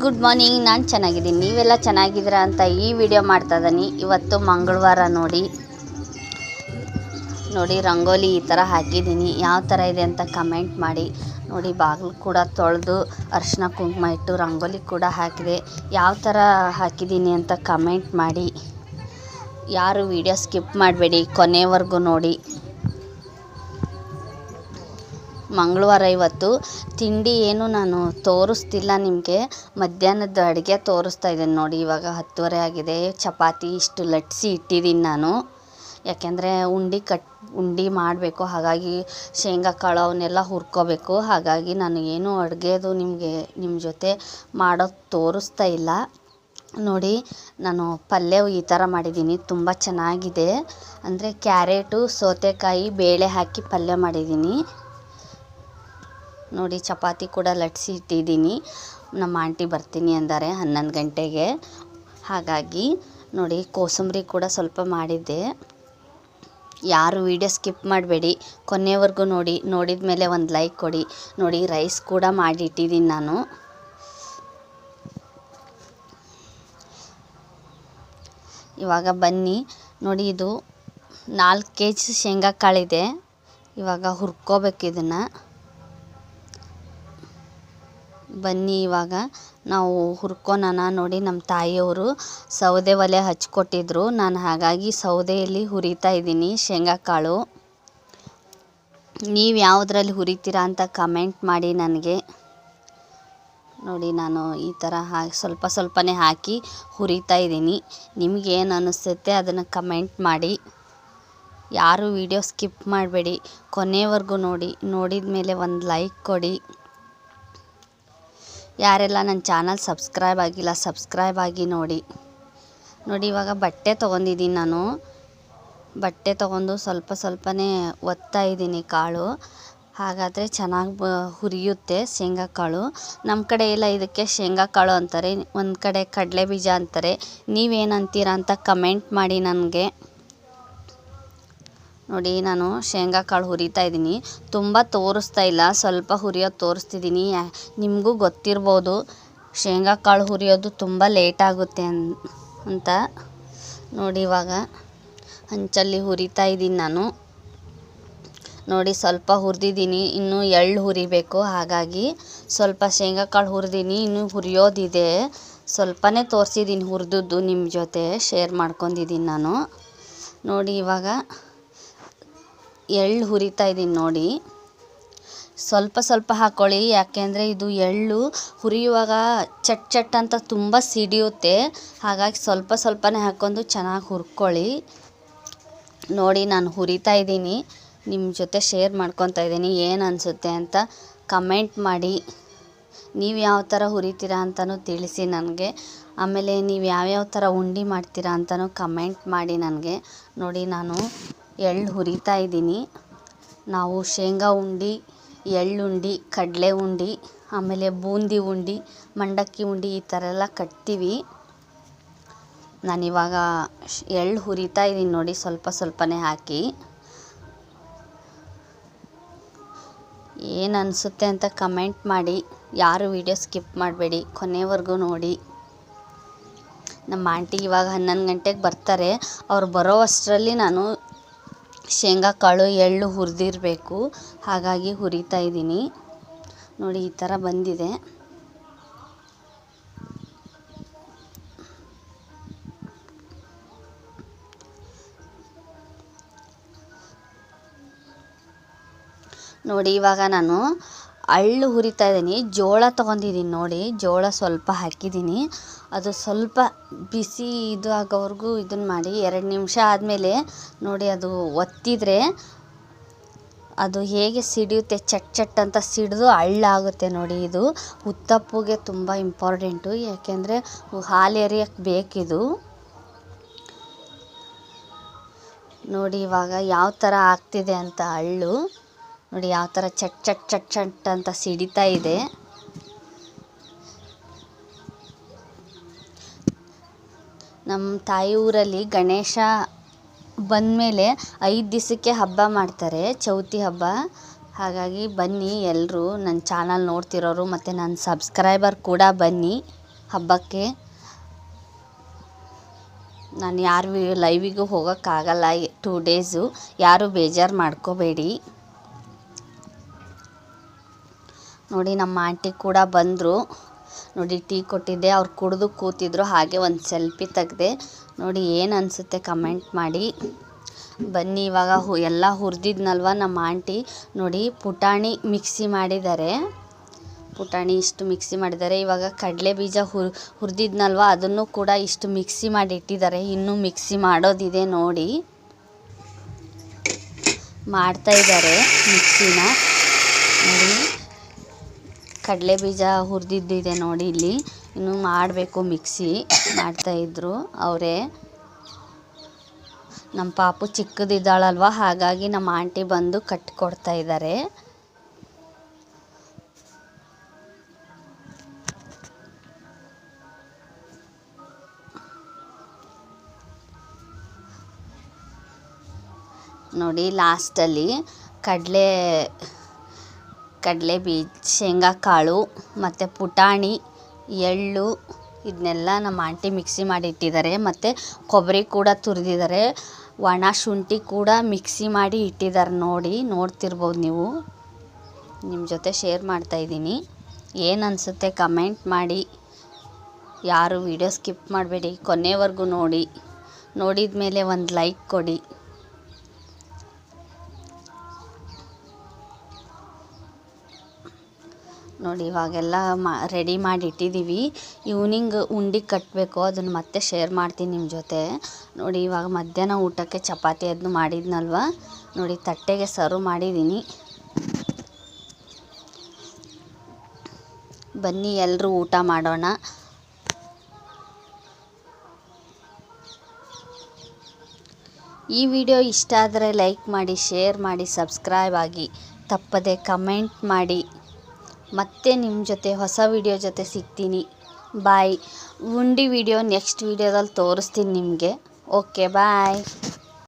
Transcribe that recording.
Good morning ನಾನು ಚೆನ್ನಾಗಿದ್ದೀನಿ. ನೀವೆಲ್ಲ ಚೆನ್ನಾಗಿದ್ದೀರಾ ಅಂತ ಈ ವಿಡಿಯೋ ಮಾಡ್ತಾ ಇದ್ದೀನಿ. ಇವತ್ತು ಮಂಗಳವಾರ ನೋಡಿ. ನೋಡಿ, ರಂಗೋಲಿ ಈ ಥರ ಹಾಕಿದ್ದೀನಿ. ಯಾವ ಥರ ಇದೆ ಅಂತ ಕಮೆಂಟ್ ಮಾಡಿ. ನೋಡಿ, ಬಾಗಿಲು ಕೂಡ ತೊಳೆದು, ಅರ್ಶಿನ ಕುಂಕುಮ ಇಟ್ಟು ರಂಗೋಲಿ ಕೂಡ ಹಾಕಿದೆ. ಯಾವ ಥರ ಹಾಕಿದ್ದೀನಿ ಅಂತ ಕಮೆಂಟ್ ಮಾಡಿ. ಯಾರು ವಿಡಿಯೋ ಸ್ಕಿಪ್ ಮಾಡಬೇಡಿ ಕೊನೆವರೆಗೂ ನೋಡಿ. ಮಂಗಳವಾರ ಇವತ್ತು. ತಿಂಡಿ ಏನು ನಾನು ತೋರಿಸ್ತಿಲ್ಲ ನಿಮಗೆ. ಮಧ್ಯಾಹ್ನದ ಅಡುಗೆ ತೋರಿಸ್ತಾ ಇದ್ದೀನಿ ನೋಡಿ, ಇವಾಗ ಹತ್ತುವರೆ ಆಗಿದೆ. ಚಪಾತಿ ಇಷ್ಟು ಲಟ್ಸಿ ಇಟ್ಟಿದ್ದೀನಿ ನಾನು. ಯಾಕೆಂದರೆ ಉಂಡೆ ಕಟ್, ಉಂಡೆ ಮಾಡಬೇಕು. ಹಾಗಾಗಿ ಶೇಂಗಾ, ಕಾಳು ಅವನ್ನೆಲ್ಲ ಹುರ್ಕೋಬೇಕು. ಹಾಗಾಗಿ ನಾನು ಏನು ಅಡುಗೆದು ನಿಮಗೆ ನಿಮ್ಮ ಜೊತೆ ಮಾಡೋದು ತೋರಿಸ್ತಾ ಇಲ್ಲ. ನೋಡಿ, ನಾನು ಪಲ್ಯವು ಈ ಥರ ಮಾಡಿದ್ದೀನಿ. ತುಂಬ ಚೆನ್ನಾಗಿದೆ. ಅಂದರೆ ಕ್ಯಾರೆಟು, ಸೌತೆಕಾಯಿ, ಬೇಳೆ ಹಾಕಿ ಪಲ್ಯ ಮಾಡಿದ್ದೀನಿ. ನೋಡಿ, ಚಪಾತಿ ಕೂಡ ಲಟ್ಸಿ ಇಟ್ಟಿದ್ದೀನಿ. ನಮ್ಮ ಆಂಟಿ ಬರ್ತೀನಿ ಅಂದ್ದಾರೆ ಹನ್ನೊಂದು ಗಂಟೆಗೆ. ಹಾಗಾಗಿ ನೋಡಿ, ಕೋಸಂಬರಿ ಕೂಡ ಸ್ವಲ್ಪ ಮಾಡಿದ್ದೆ. ಯಾರು ವೀಡಿಯೋ ಸ್ಕಿಪ್ ಮಾಡಬೇಡಿ. ಕೊನೆವರೆಗೂ ನೋಡಿ, ನೋಡಿದ ಮೇಲೆ ಒಂದು ಲೈಕ್ ಕೊಡಿ. ನೋಡಿ, ರೈಸ್ ಕೂಡ ಮಾಡಿಟ್ಟಿದ್ದೀನಿ ನಾನು. ಇವಾಗ ಬನ್ನಿ. ನೋಡಿ, ಇದು ನಾಲ್ಕು ಕೆ ಜಿ ಶೇಂಗಾ ಕಾಳಿದೆ. ಇವಾಗ ಹುರ್ಕೋಬೇಕು ಇದನ್ನು. ಬನ್ನಿ ಇವಾಗ. ನಾವು ಹುರ್ಕೊಳೋಣ ನೋಡಿ ನಮ್ಮ ತಾಯಿಯವರು ಸೌದೆ ಒಲೆ ಹಚ್ಕೊಟ್ಟಿದ್ರು. ನಾನು ಹಾಗಾಗಿ ಸೌದೆಯಲ್ಲಿ ಹುರಿತಾ ಇದ್ದೀನಿ ಶೇಂಗಾ ಕಾಳು. ನೀವು ಯಾವುದ್ರಲ್ಲಿ ಹುರಿತೀರಾ ಅಂತ ಕಮೆಂಟ್ ಮಾಡಿ ನನಗೆ. ನೋಡಿ ನಾನು ಈ ಥರ ಹಾಕಿ ಸ್ವಲ್ಪ ಸ್ವಲ್ಪನೇ ಹಾಕಿ ಹುರಿತಾ ಇದ್ದೀನಿ. ನಿಮಗೇನು ಅನ್ನಿಸುತ್ತೆ ಅದನ್ನು ಕಮೆಂಟ್ ಮಾಡಿ. ಯಾರು ವಿಡಿಯೋ ಸ್ಕಿಪ್ ಮಾಡಬೇಡಿ. ಕೊನೆವರೆಗೂ ನೋಡಿ ನೋಡಿದ ಮೇಲೆ ಒಂದು ಲೈಕ್ ಕೊಡಿ. ಯಾರೆಲ್ಲ ನನ್ನ ಚಾನಲ್ ಸಬ್ಸ್ಕ್ರೈಬ್ ಆಗಿಲ್ಲ, ಸಬ್ಸ್ಕ್ರೈಬ್ ಆಗಿ ನೋಡಿ. ನೋಡಿ, ಇವಾಗ ಬಟ್ಟೆ ತೊಗೊಂಡಿದ್ದೀನಿ ನಾನು. ಬಟ್ಟೆ ತೊಗೊಂಡು ಸ್ವಲ್ಪ ಸ್ವಲ್ಪನೇ ಒತ್ತಾ ಇದ್ದೀನಿ ಕಾಳು. ಹಾಗಾದರೆ ಚೆನ್ನಾಗಿ ಹುರಿಯುತ್ತೆ ಶೇಂಗಾ ಕಾಳು. ನಮ್ಮ ಕಡೆ ಎಲ್ಲ ಇದಕ್ಕೆ ಶೇಂಗಾ ಕಾಳು ಅಂತಾರೆ. ಒಂದು ಕಡೆ ಕಡಲೆ ಬೀಜ ಅಂತಾರೆ. ನೀವೇನು ಅಂತೀರ ಅಂತ ಕಮೆಂಟ್ ಮಾಡಿ ನನಗೆ. ನೋಡಿ, ನಾನು ಶೇಂಗಾ ಕಾಳು ಹುರಿತಾ ಇದ್ದೀನಿ. ತುಂಬ ತೋರಿಸ್ತಾ ಇಲ್ಲ. ಸ್ವಲ್ಪ ಹುರಿಯೋದು ತೋರಿಸ್ತಿದ್ದೀನಿ. ನಿಮಗೂ ಗೊತ್ತಿರ್ಬೋದು. ಶೇಂಗಾ ಕಾಳು ಹುರಿಯೋದು ತುಂಬ ಲೇಟ್ ಆಗುತ್ತೆ ಅಂತ. ನೋಡಿ, ಇವಾಗ ಹಂಚಲ್ಲಿ ಹುರಿತಾ ಇದ್ದೀನಿ ನಾನು. ನೋಡಿ, ಸ್ವಲ್ಪ ಹುರಿದಿದ್ದೀನಿ. ಇನ್ನೂ ಎಳ್ಳು ಹುರಿಬೇಕು. ಹಾಗಾಗಿ ಸ್ವಲ್ಪ ಶೇಂಗಾ ಕಾಳು ಹುರಿದೀನಿ. ಇನ್ನೂ ಹುರಿಯೋದಿದೆ. ಸ್ವಲ್ಪನೇ ತೋರಿಸಿದ್ದೀನಿ ಹುರಿದದ್ದು ನಿಮ್ಮ ಜೊತೆ. ಶೇರ್ ಮಾಡ್ಕೊಂಡಿದ್ದೀನಿ ನಾನು. ನೋಡಿ, ಇವಾಗ ಎಳ್ಳು ಹುರಿತಾ ಇದ್ದೀನಿ ನೋಡಿ. ಸ್ವಲ್ಪ ಸ್ವಲ್ಪ ಹಾಕ್ಕೊಳ್ಳಿ ಯಾಕೆಂದರೆ ಇದು ಎಳ್ಳು ಹುರಿಯುವಾಗ ಚಟ್ ಚಟ್ ಅಂತ ತುಂಬ ಸಿಡಿಯುತ್ತೆ. ಹಾಗಾಗಿ ಸ್ವಲ್ಪ ಸ್ವಲ್ಪನೇ ಹಾಕ್ಕೊಂಡು ಚೆನ್ನಾಗಿ ಹುರ್ಕೊಳ್ಳಿ. ನೋಡಿ, ನಾನು ಹುರಿತಾ ಇದ್ದೀನಿ. ನಿಮ್ಮ ಜೊತೆ ಶೇರ್ ಮಾಡ್ಕೊತಾ ಇದ್ದೀನಿ, ಏನು ಅನಿಸುತ್ತೆ ಅಂತ ಕಮೆಂಟ್ ಮಾಡಿ. ನೀವು ಯಾವ ಥರ ಹುರಿತೀರಾ ಅಂತಲೂ ತಿಳಿಸಿ ನನಗೆ. ಆಮೇಲೆ ನೀವು ಯಾವ್ಯಾವ ಥರ ಉಂಡೆ ಮಾಡ್ತೀರಾ ಅಂತಲೂ ಕಮೆಂಟ್ ಮಾಡಿ ನನಗೆ. ನೋಡಿ, ನಾನು ಎಳ್ಳು ಹುರಿತಾ ಇದ್ದೀನಿ. ನಾವು ಶೇಂಗಾ ಉಂಡೆ ಎಳ್ಳುಂಡೆ ಕಡಲೆ ಉಂಡೆ, ಆಮೇಲೆ ಬೂಂದಿ ಉಂಡೆ, ಮಂಡಕ್ಕಿ ಉಂಡೆ ಈ ಥರ ಎಲ್ಲ ಕಟ್ತೀವಿ. ನಾನಿವಾಗ ಎಳ್ಳು ಹುರಿತಾ ಇದ್ದೀನಿ ನೋಡಿ ಸ್ವಲ್ಪ ಸ್ವಲ್ಪನೇ ಹಾಕಿ. ಏನು ಅನಿಸುತ್ತೆ ಅಂತ ಕಮೆಂಟ್ ಮಾಡಿ. ಯಾರು ವಿಡಿಯೋ ಸ್ಕಿಪ್ ಮಾಡಬೇಡಿ, ಕೊನೆವರೆಗೂ ನೋಡಿ. ನಮ್ಮ ಆಂಟಿ ಇವಾಗ ಹನ್ನೊಂದು ಗಂಟೆಗೆ ಬರ್ತಾರೆ. ಅವ್ರು ಬರೋ ಅಷ್ಟರಲ್ಲಿ ನಾನು ಶೇಂಗಾ ಕಾಳು ಎಳ್ಳು ಹುರಿದಿರಬೇಕು. ಹಾಗಾಗಿ ಹುರಿತಾ ಇದ್ದೀನಿ. ನೋಡಿ ಈ ಥರ ಬಂದಿದೆ. ನೋಡಿ ಇವಾಗ ನಾನು ಅಳ್ಳು ಹುರಿತಾ ಇದ್ದೀನಿ. ಜೋಳ ತೊಗೊಂಡಿದ್ದೀನಿ ನೋಡಿ. ಜೋಳ ಸ್ವಲ್ಪ ಹಾಕಿದ್ದೀನಿ. ಅದು ಸ್ವಲ್ಪ ಬಿಸಿ ಇದು ಆಗೋವರೆಗೂ ಇದನ್ನು ಮಾಡಿ ಎರಡು ನಿಮಿಷ ಆದಮೇಲೆ ನೋಡಿ ಅದು ಒತ್ತಿದರೆ ಅದು ಹೇಗೆ ಸಿಡಿಯುತ್ತೆ, ಚಟ್ ಚಟ್ ಅಂತ ಸಿಡಿದು ಅಳ್ಳಾಗುತ್ತೆ ನೋಡಿ ಇದು. ಉತ್ತಪ್ಪಗೆ ತುಂಬ ಇಂಪಾರ್ಟೆಂಟು ಯಾಕೆಂದರೆ ಹಾಲು ಎರಿಯಕ್ಕೆ ಬೇಕಿದು. ನೋಡಿ ಇವಾಗ ಯಾವ ಥರ ಆಗ್ತಿದೆ ಅಂತ ಹಳ್ಳು. ನೋಡಿ ಯಾವ ಥರ ಚಟ್ ಚಟ್ ಚಟ್ ಚಟ್ ಅಂತ ಸಿಡಿತಾ ಇದೆ. ನಮ್ಮ ತಾಯಿ ಊರಲ್ಲಿ ಗಣೇಶ ಬಂದಮೇಲೆ ಐದು ದಿವಸಕ್ಕೆ ಹಬ್ಬ ಮಾಡ್ತಾರೆ, ಚೌತಿ ಹಬ್ಬ. ಹಾಗಾಗಿ ಬನ್ನಿ ಎಲ್ಲರೂ, ನನ್ನ ಚಾನಲ್ ನೋಡ್ತಿರೋರು ಮತ್ತು ನನ್ನ ಸಬ್ಸ್ಕ್ರೈಬರ್ ಕೂಡ ಬನ್ನಿ ಹಬ್ಬಕ್ಕೆ. ನಾನು ಯಾರು ಲೈವಿಗೂ ಹೋಗೋಕ್ಕಾಗಲ್ಲ ಟೂ ಡೇಸು ಯಾರು ಬೇಜಾರು ಮಾಡ್ಕೋಬೇಡಿ. ನೋಡಿ, ನಮ್ಮ ಆಂಟಿ ಕೂಡ ಬಂದರು. ನೋಡಿ, ಟೀ ಕೊಟ್ಟಿದ್ದೆ. ಅವ್ರು ಕುಡಿದು ಕೂತಿದ್ರು. ಹಾಗೆ ಒಂದು ಸೆಲ್ಫಿ ತೆಗೆದೆ. ನೋಡಿ, ಏನು ಅನಿಸುತ್ತೆ ಕಮೆಂಟ್ ಮಾಡಿ. ಬನ್ನಿ, ಇವಾಗ ಎಲ್ಲ ಹುರಿದಿದ್ನಲ್ವ ನಮ್ಮ ಆಂಟಿ. ನೋಡಿ, ಪುಟಾಣಿ ಮಿಕ್ಸಿ ಮಾಡಿದ್ದಾರೆ. ಪುಟಾಣಿ ಇಷ್ಟು ಮಿಕ್ಸಿ ಮಾಡಿದ್ದಾರೆ. ಇವಾಗ ಕಡಲೆ ಬೀಜ ಹುರ್, ಹುರಿದಿದ್ನಲ್ವ? ಅದನ್ನು ಕೂಡ ಇಷ್ಟು ಮಿಕ್ಸಿ ಮಾಡಿ ಇಟ್ಟಿದ್ದಾರೆ. ಇನ್ನೂ ಮಿಕ್ಸಿ ಮಾಡೋದಿದೆ ನೋಡಿ. ಮಾಡ್ತಾ ಇದ್ದಾರೆ ಮಿಕ್ಸಿನ. ನೋಡಿ. ಕಡಲೆ ಬೀಜ ಹುರಿದಿದ್ದಿದೆ ನೋಡಿ ಇಲ್ಲಿ. ಇನ್ನು ಮಾಡಬೇಕು ಮಿಕ್ಸಿ ಮಾಡ್ತಾಯಿದ್ರು ಅವರೇ. ನಮ್ಮ ಪಾಪು ಚಿಕ್ಕದಿದ್ದಾಳಲ್ವ, ಹಾಗಾಗಿ ನಮ್ಮ ಆಂಟಿ ಬಂದು ಕಟ್ಕೊಡ್ತಾ ಇದ್ದಾರೆ. ನೋಡಿ ಲಾಸ್ಟಲ್ಲಿ ಕಡಲೆ ಕಡಲೆ ಬೀಜ ಶೇಂಗಾ ಕಾಳು ಮತ್ತು ಪುಟಾಣಿ, ಎಳ್ಳು ಇದನ್ನೆಲ್ಲ ನಮ್ಮ ಆಂಟಿ ಮಿಕ್ಸಿ ಮಾಡಿ ಇಟ್ಟಿದ್ದಾರೆ. ಮತ್ತು ಕೊಬ್ಬರಿ ಕೂಡ ತುರಿದಿದ್ದಾರೆ. ಒಣ ಶುಂಠಿ ಕೂಡ ಮಿಕ್ಸಿ ಮಾಡಿ ಇಟ್ಟಿದ್ದಾರೆ ನೋಡಿ, ನೋಡ್ತಿರ್ಬೋದು ನೀವು. ನಿಮ್ಮ ಜೊತೆ ಶೇರ್ ಮಾಡ್ತಾಯಿದ್ದೀನಿ ಏನು ಅನಿಸುತ್ತೆ ಕಮೆಂಟ್ ಮಾಡಿ. ಯಾರು ವಿಡಿಯೋ ಸ್ಕಿಪ್ ಮಾಡಬೇಡಿ, ಕೊನೆವರೆಗೂ ನೋಡಿ. ನೋಡಿದ ಮೇಲೆ ಒಂದು ಲೈಕ್ ಕೊಡಿ. ನೋಡಿ, ಇವಾಗೆಲ್ಲ ಮಾ ರೆಡಿ ಮಾಡಿ ಇಟ್ಟಿದ್ದೀವಿ. ಈವ್ನಿಂಗ್ ಉಂಡೆ ಕಟ್ಟಬೇಕು ಅದನ್ನು ಮತ್ತೆ ಶೇರ್ ಮಾಡ್ತೀನಿ ನಿಮ್ಮ ಜೊತೆ. ನೋಡಿ, ಇವಾಗ ಮಧ್ಯಾಹ್ನ ಊಟಕ್ಕೆ ಚಪಾತಿ ಅದನ್ನು ಮಾಡಿದ್ನಲ್ವ? ನೋಡಿ, ತಟ್ಟೆಗೆ ಸರ್ವ್ ಮಾಡಿದ್ದೀನಿ. ಬನ್ನಿ ಎಲ್ಲರೂ ಊಟ ಮಾಡೋಣ. ಈ ವಿಡಿಯೋ ಇಷ್ಟ ಆದರೆ ಲೈಕ್ ಮಾಡಿ ಶೇರ್ ಮಾಡಿ ಸಬ್ಸ್ಕ್ರೈಬ್ ಆಗಿ. ತಪ್ಪದೆ ಕಮೆಂಟ್ ಮಾಡಿ. ಮತ್ತೆ ನಿಮ್ಮ ಜೊತೆ ಹೊಸ ವಿಡಿಯೋ ಜೊತೆ ಸಿಗ್ತೀನಿ. ಬಾಯ್ ಉಂಡಿ ವಿಡಿಯೋ ನೆಕ್ಸ್ಟ್ ವಿಡಿಯೋದಲ್ಲಿ ತೋರಿಸ್ತೀನಿ ನಿಮಗೆ. Okay bye